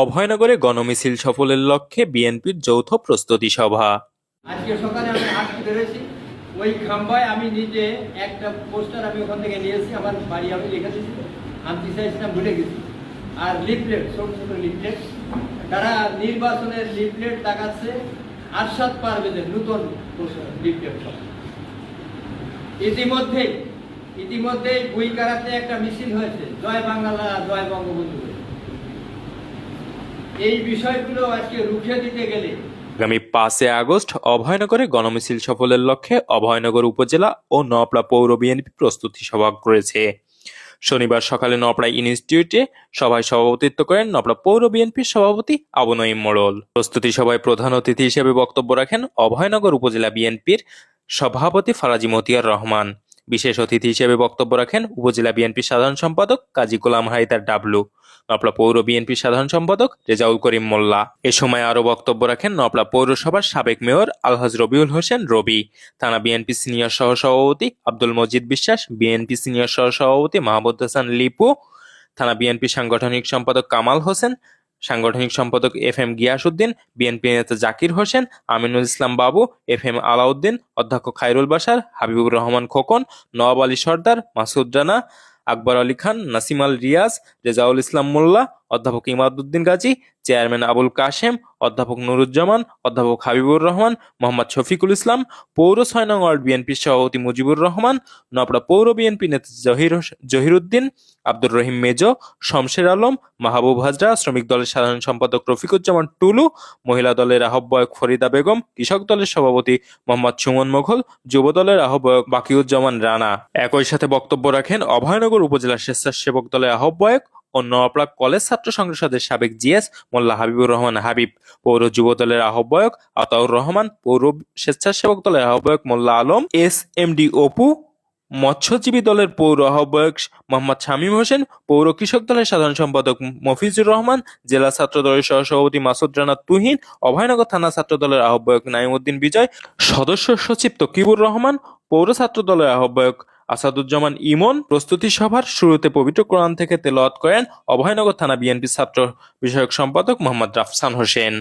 অভয়নগরে গণমিছিল সফলের লক্ষ্যে বিএনপির যৌথ প্রস্তুতি সভা। আজকে সকালে আমি হাঁটতে বেরোছি ওই খাম্বায় আমি নিজে একটা পোস্টার আমি ওখান থেকে নিয়েছি আমার বাড়ি আমি লিখে দিয়েছি। আনতে চাইছিলাম ভুলে গেছি। আর লিফলেট, ছোট ছোট লিফলেট। তারা নির্বাচনের লিফলেট দেখাচ্ছে আরশাদ পারভেজের নূতন লিফলেট সব ইতিমধ্যেই ইতিমধ্যেই বুইকারাতে একটা মিছিল হয়েছে। জয় বাংলা, জয় বঙ্গবন্ধু। এই বিষয়গুলো আজকে রুখে দিতে গেলে আগামী পাঁচই আগস্ট অভয়নগরে গণমিছিল সফলের লক্ষ্যে অভয়নগর উপজেলা ও নপড়া পৌর বিএনপি প্রস্তুতি সভা করেছে। শনিবার সকালে নপড়া ইনস্টিটিউটে সভায় সভাপতিত্ব করেন নপড়া পৌর বিএনপির সভাপতি আবু নঈম মোড়ল। প্রস্তুতি সভায় প্রধান অতিথি হিসেবে বক্তব্য রাখেন অভয়নগর উপজেলা বিএনপির সভাপতি ফারাজি মতিয়ার রহমান। বিশেষ অতিথি হিসেবে বক্তব্য রাখেন উপজেলা বিএনপির সাধারণ সম্পাদক কাজী গোলাম হায়দার ডাবলু, নপলা পৌর বিএনপির সাধারণ সম্পাদক রেজাউল করিম মোল্লা। এ সময় আরও বক্তব্য রাখেন নপলা পৌরসভার সাবেক মেয়র আলহাজ রবিউল হোসেন রবি, থানা বিএনপি সিনিয়র সহসভাপতি আব্দুল মজিদ বিশ্বাস, বিএনপি সিনিয়র সহসভাপতি মাহমুদ হাসান লিপু, থানা বিএনপি সাংগঠনিক সম্পাদক কামাল হোসেন সাংগঠনিক সম্পাদক এফ এম গিয়াসউদ্দিন, বিএনপি নেতা জাকির হোসেন, আমিনুল ইসলাম বাবু, এফ এম আলাউদ্দিন, অধ্যক্ষ খাইরুল বাসার হাবিবুর রহমান খোকন, নওয়াব আলী সর্দার, মাসুদ রানা, আকবর আলী খান, নাসিম আল রিয়াজ, রেজাউল ইসলাম মোল্লা অধ্যাপক ইমাদুদ্দিন গাজী, চেয়ারম্যান আবুল কাশেম, অধ্যাপক নুরুজ্জামান, অধ্যাপক হাবিবুর রহমান, মোহাম্মদ শফিকুল ইসলাম, পৌর ছয় নং ওয়ার্ড বিএনপির সভাপতি মুজিবুর রহমান, নপড়া পৌর বিএনপি নেতা জহির জহিরুদ্দিন, আব্দুর রহিম মেজো, শমশের আলম, মাহবুব হাজরা, শ্রমিক দলের সাধারণ সম্পাদক রফিকুজ্জামান টুলু, মহিলা দলের আহ্বায়ক ফরিদা বেগম, কৃষক দলের সভাপতি মোহাম্মদ সুমন মোঘল, যুব দলের আহ্বায়ক বাকিউজ্জামান রানা। একই সাথে বক্তব্য রাখেন অভয়নগর উপজেলা স্বেচ্ছাসেবক দলের আহ্বায়ক ও নওয়াপড়া কলেজ ছাত্র সংসদের সাবেক জিএস মোল্লা হাবিবুর রহমান হাবিব, পৌর যুব দলের আহ্বায়ক আতাউর রহমান, পৌর স্বেচ্ছাসেবক দলের আহ্বায়ক Molla Alam, S M D Apu, মৎস্যজীবী দলের পৌর আহ্বায়ক মোহাম্মদ শামীম হোসেন, পৌর কৃষক দলের সাধারণ সম্পাদক মফিজুর রহমান, জেলা ছাত্র দলের সহসভাপতি মাসুদ রানা তুহিন, অভয়নগর থানা ছাত্র দলের আহ্বায়ক নাইমুদ্দিন বিজয়, সদস্য সচিব তকিবুর রহমান, পৌর ছাত্র দলের আহ্বায়ক আসাদুজ্জামান ইমন প্রস্তুতি সভার শুরুতে পবিত্র কোরআন থেকে তেলাওয়াত করেন অভয়নগর থানা বিএনপি ছাত্র বিষয়ক সম্পাদক মোহাম্মদ রাফসান হোসেন।